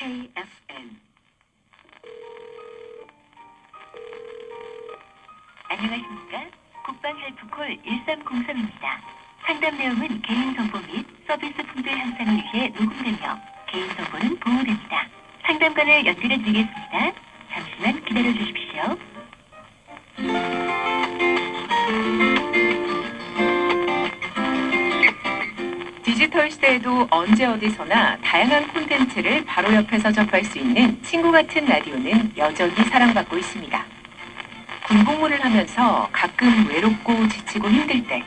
KFN 안녕하십니까? 국방 헬프콜 1303입니다. 상담 내용은 개인정보 및 서비스 품질 향상을 위해 녹음되며 개인정보는 보호됩니다. 상담관을 연결해 드리겠습니다. 잠시만 기다려 주십시오. 디지털 시대에도 언제 어디서나 다양한 콘텐츠를 바로 옆에서 접할 수 있는 친구 같은 라디오는 여전히 사랑받고 있습니다. 군복무를 하면서 가끔 외롭고 지치고 힘들 때,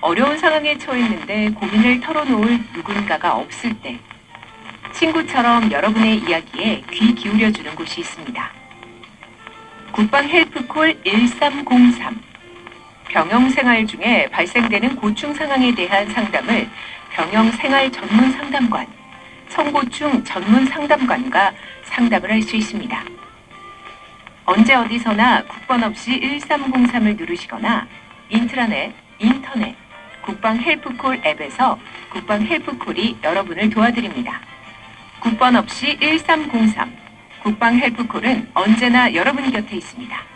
어려운 상황에 처했는데 고민을 털어놓을 누군가가 없을 때, 친구처럼 여러분의 이야기에 귀 기울여주는 곳이 있습니다. 국방 헬프콜 1303. 병영 생활 중에 발생되는 고충 상황에 대한 상담을 병영 생활 전문 상담관, 성고충 전문 상담관과 상담을 할 수 있습니다. 언제 어디서나 국번 없이 1303을 누르시거나 인트라넷, 인터넷, 국방 헬프콜 앱에서 국방 헬프콜이 여러분을 도와드립니다. 국번 없이 1303. 국방 헬프콜은 언제나 여러분 곁에 있습니다.